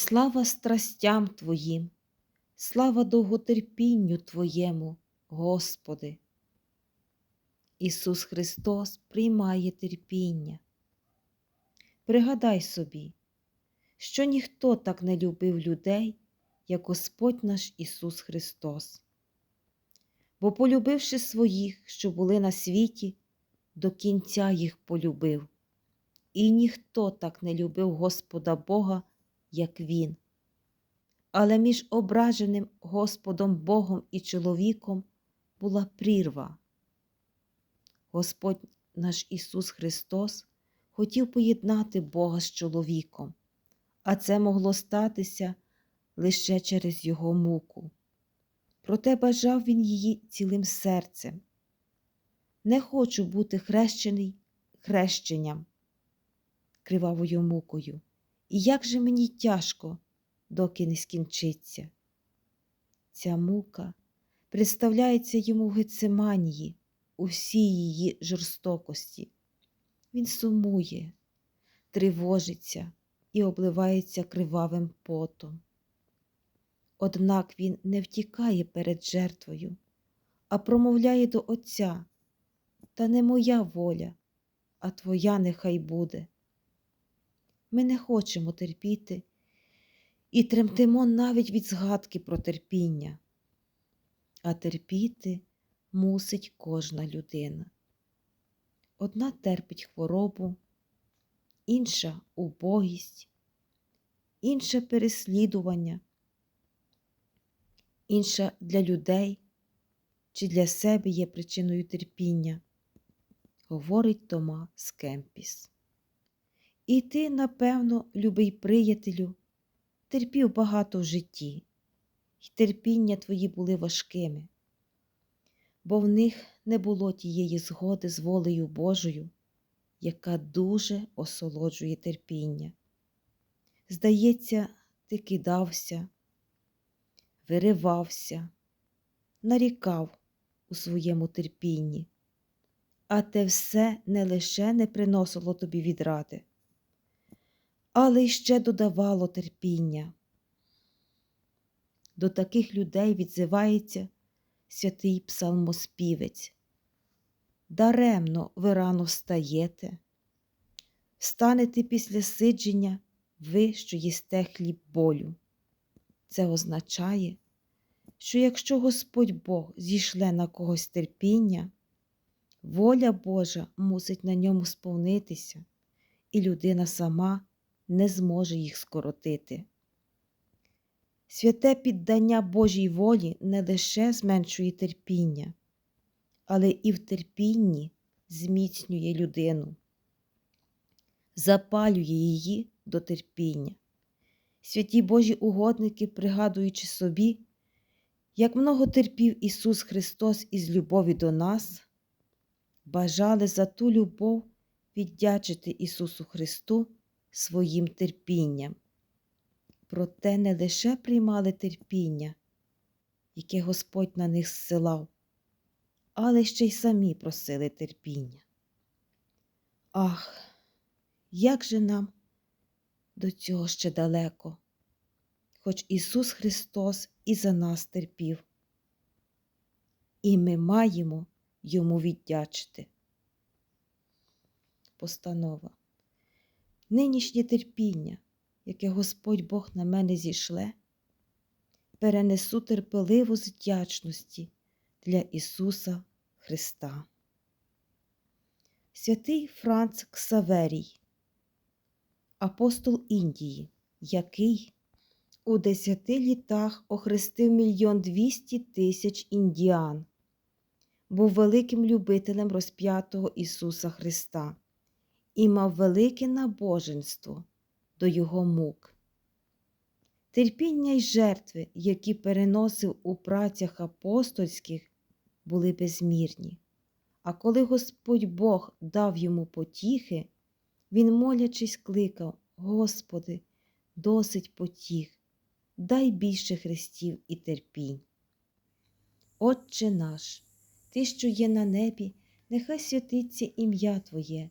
Слава страстям Твоїм, слава довготерпінню Твоєму, Господи. Ісус Христос приймає терпіння. Пригадай собі, що ніхто так не любив людей, як Господь наш Ісус Христос. Бо, полюбивши своїх, що були на світі, до кінця їх полюбив. І ніхто так не любив Господа Бога, як Він. Але між ображеним Господом Богом і чоловіком була прірва. Господь наш Ісус Христос хотів поєднати Бога з чоловіком, а це могло статися лише через Його муку. Проте бажав Він її цілим серцем. Не хочу бути хрещений хрещенням, кривавою мукою. І як же мені тяжко, доки не скінчиться. Ця мука представляється йому в Гециманії у її жорстокості. Він сумує, тривожиться і обливається кривавим потом. Однак він не втікає перед жертвою, а промовляє до Отця Та не моя воля, а твоя нехай буде. Ми не хочемо терпіти і тремтимо навіть від згадки про терпіння, а терпіти мусить кожна людина. Одна терпить хворобу, інша убогість, інша переслідування, інша для людей чи для себе є причиною терпіння, говорить Тома Скемпіс. І ти, напевно, любий приятелю, терпів багато в житті, й терпіння твої були важкими, бо в них не було тієї згоди з волею Божою, яка дуже осолоджує терпіння. Здається, ти кидався, виривався, нарікав у своєму терпінні, а те все не лише не приносило тобі відради, але й ще додавало терпіння. До таких людей відзивається святий псалмоспівець. Даремно ви рано встаєте, встанете після сидження, ви, що їсте хліб болю. Це означає, що якщо Господь Бог зійшле на когось терпіння, воля Божа мусить на ньому сповнитися, і людина сама не зможе їх скоротити. Святе піддання Божій волі не лише зменшує терпіння, але і в терпінні зміцнює людину, запалює її до терпіння. Святі Божі угодники, пригадуючи собі, як много терпів Ісус Христос із любові до нас, бажали за ту любов віддячити Ісусу Христу своїм терпінням. Проте не лише приймали терпіння, яке Господь на них зсилав, але ще й самі просили терпіння. Ах, як же нам до цього ще далеко, хоч Ісус Христос і за нас терпів, і ми маємо Йому віддячити. Постанова. Нинішнє терпіння, яке Господь Бог на мене зійшле, перенесу терпеливо з вдячності для Ісуса Христа. Святий Франц Ксаверій, апостол Індії, який у десяти літах охрестив мільйон двісті тисяч індіан, був великим любителем розп'ятого Ісуса Христа і мав велике набоженство до Його мук. Терпіння й жертви, які переносив у працях апостольських, були безмірні. А коли Господь Бог дав йому потіхи, він, молячись, кликав Господи, досить потіх, дай більше хрестів і терпінь. Отче наш, Ти, що є на небі, нехай святиться ім'я Твоє,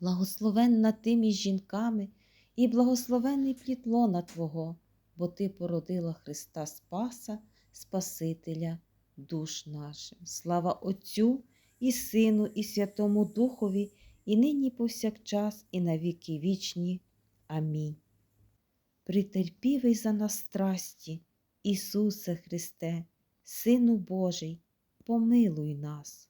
Благословенна ти між жінками, і благословенний плід лона Твого, бо Ти породила Христа Спаса, Спасителя душ нашим. Слава Отцю і Сину, і Святому Духові, і нині повсякчас, і на віки вічні. Амінь. Притерпівий за нас страсті, Ісусе Христе, Сину Божий, помилуй нас.